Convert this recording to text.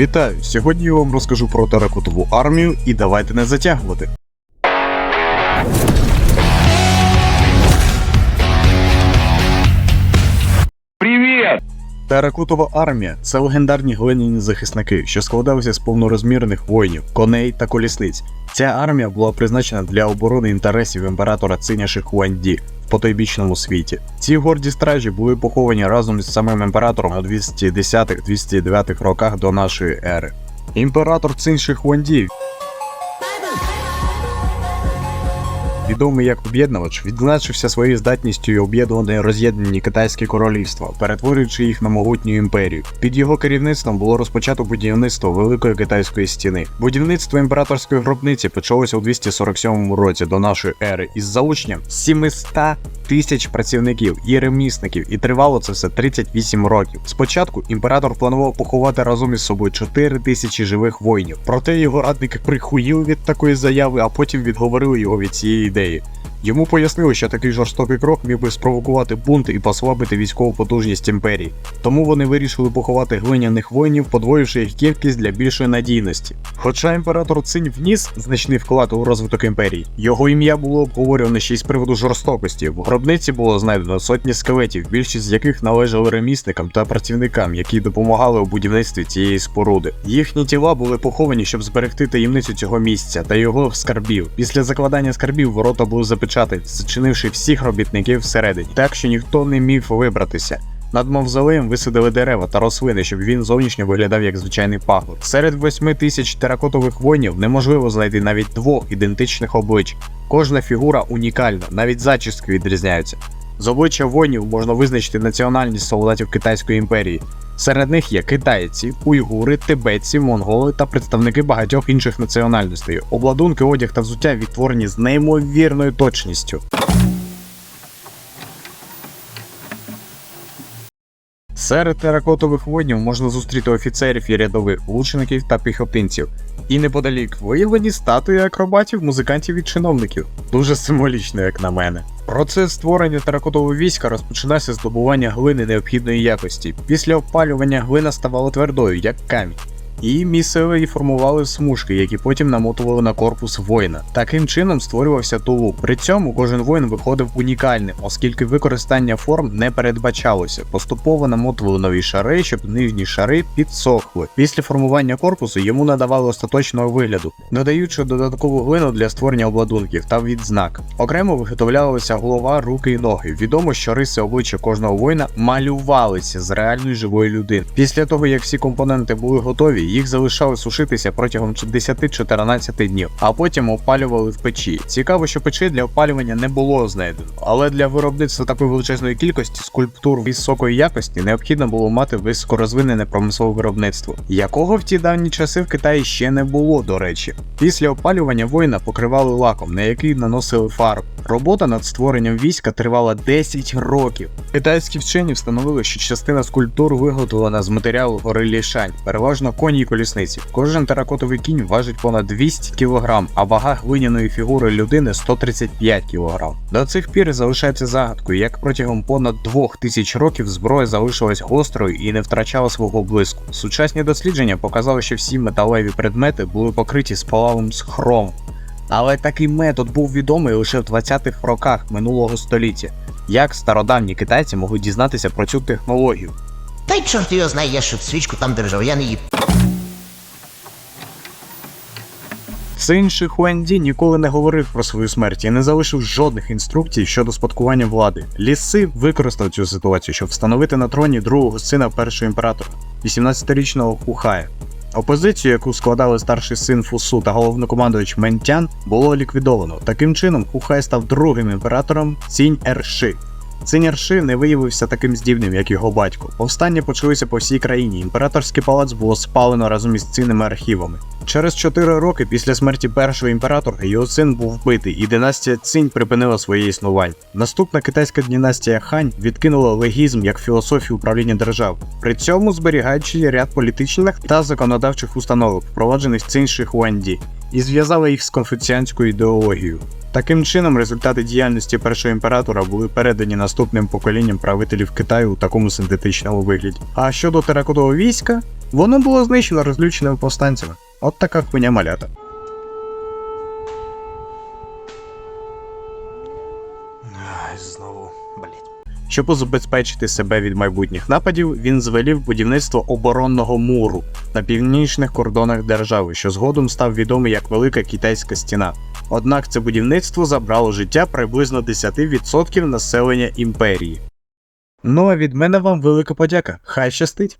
Вітаю! Сьогодні я вам розкажу про теракотову армію і давайте не затягувати. Привет! Теракотова армія це легендарні глиняні захисники, що складалися з повнорозмірних воїнів, коней та колісниць. Ця армія була призначена для оборони інтересів імператора Циня Шихуанді в потойбічному світі. Ці горді стражі були поховані разом із самим імператором у 210-209 роках до нашої ери. Імператор Цин Шихуанді відомий як об'єднувач, відзначився своєю здатністю об'єднувати роз'єднані китайські королівства, перетворюючи їх на могутню імперію. Під його керівництвом було розпочато будівництво Великої китайської стіни. Будівництво імператорської гробниці почалося у 247 році до нашої ери із залученням 700 тисяч працівників і ремісників, і тривало це все 38 років. Спочатку імператор планував поховати разом із собою 4 тисячі живих воїнів. Проте його радники прихуїли від такої заяви, а потім відговорили його від цієї ідеї ідеї. Йому пояснили, що такий жорстокий крок міг би спровокувати бунт і послабити військову потужність імперії. Тому вони вирішили поховати глиняних воїнів, подвоївши їх кількість для більшої надійності. Хоча імператор Цинь вніс значний вклад у розвиток імперії, його ім'я було обговорюване ще й з приводу жорстокості. В гробниці було знайдено сотні скелетів, більшість з яких належали ремісникам та працівникам, які допомагали у будівництві цієї споруди. Їхні тіла були поховані, щоб зберегти таємницю цього місця та його скарбів. Після закладання скарбів ворота були запечатані, зачинивши всіх робітників всередині, так що ніхто не міг вибратися. Над мавзолеєм висадили дерева та рослини, щоб він зовнішньо виглядав як звичайний пагорб. Серед восьми тисяч теракотових воїнів неможливо знайти навіть двох ідентичних облич. Кожна фігура унікальна, навіть зачіски відрізняються. З обличчя воїнів можна визначити національність солдатів Китайської імперії. Серед них є китайці, уйгури, тибетці, монголи та представники багатьох інших національностей. Обладунки, одяг та взуття відтворені з неймовірною точністю. Серед теракотових воїнів можна зустріти офіцерів і рядових, лучників та піхотинців. І неподалік виявлені статуї акробатів, музикантів і чиновників. Дуже символічно, як на мене. Процес створення теракотового війська розпочинався з добування глини необхідної якості. Після опалювання глина ставала твердою, як камінь. І місцеві формували смужки, які потім намотували на корпус воїна. Таким чином створювався тулуп. При цьому кожен воїн виходив унікальним, оскільки використання форм не передбачалося. Поступово намотували нові шари, щоб нижні шари підсохли. Після формування корпусу йому надавали остаточного вигляду, додаючи додаткову глину для створення обладунків та відзнак. Окремо виготовлялися голова, руки і ноги. Відомо, що риси обличчя кожного воїна малювалися з реальної живої людини. Після того, як всі компоненти були готові, їх залишали сушитися протягом 10-14 днів, а потім опалювали в печі. Цікаво, що печі для опалювання не було знайдено, але для виробництва такої величезної кількості скульптур високої якості необхідно було мати високорозвинене промислове виробництво, якого в ті давні часи в Китаї ще не було, до речі. Після опалювання воїна покривали лаком, на який наносили фарб. Робота над створенням війська тривала 10 років. Китайські вчені встановили, що частина скульптур виготовлена з матеріалу гори Лішань, переважно коні і колісниці. Кожен теракотовий кінь важить понад 200 кг, а вага глиняної фігури людини 135 кг. До цих пір залишається загадкою, як протягом понад 2000 років зброя залишилась гострою і не втрачала свого блиску. Сучасні дослідження показали, що всі металеві предмети були покриті спалавом з хрому. Але такий метод був відомий лише в 20-х роках минулого століття. Як стародавні китайці могли дізнатися про цю технологію? Та й чорт його знає, я щоб свічку там держав, я не її. Син Шихуанді ніколи не говорив про свою смерть і не залишив жодних інструкцій щодо спадкування влади. Ліси використав цю ситуацію, щоб встановити на троні другого сина першого імператора, 18-річного Хухая. Опозицію, яку складали старший син Фусу та головнокомандувач Ментян, було ліквідовано. Таким чином, Хухай став другим імператором Цінь Ерши. Цинь Ерши не виявився таким здібним, як його батько. Повстання почалися по всій країні. Імператорський палац було спалено разом із цінними архівами. Через 4 роки після смерті першого імператора його син був вбитий, і династія Цинь припинила своє існування. Наступна китайська династія Хань відкинула легізм як філософію управління держав, при цьому зберігаючи ряд політичних та законодавчих установок, впроваджених Цинь Шихуанді, і зв'язала їх з конфуціанською ідеологією. Таким чином, результати діяльності першого імператора були передані наступним поколінням правителів Китаю у такому синтетичному вигляді. А щодо теракотового війська, Воно було знищено розлюченими повстанцями. От така хуйня малята. Знову, блять. Щоб забезпечити себе від майбутніх нападів, він звелів будівництво оборонного муру на північних кордонах держави, що згодом став відомий як Велика Китайська стіна. Однак це будівництво забрало життя приблизно 10% населення імперії. Ну а від мене вам велика подяка. Хай щастить!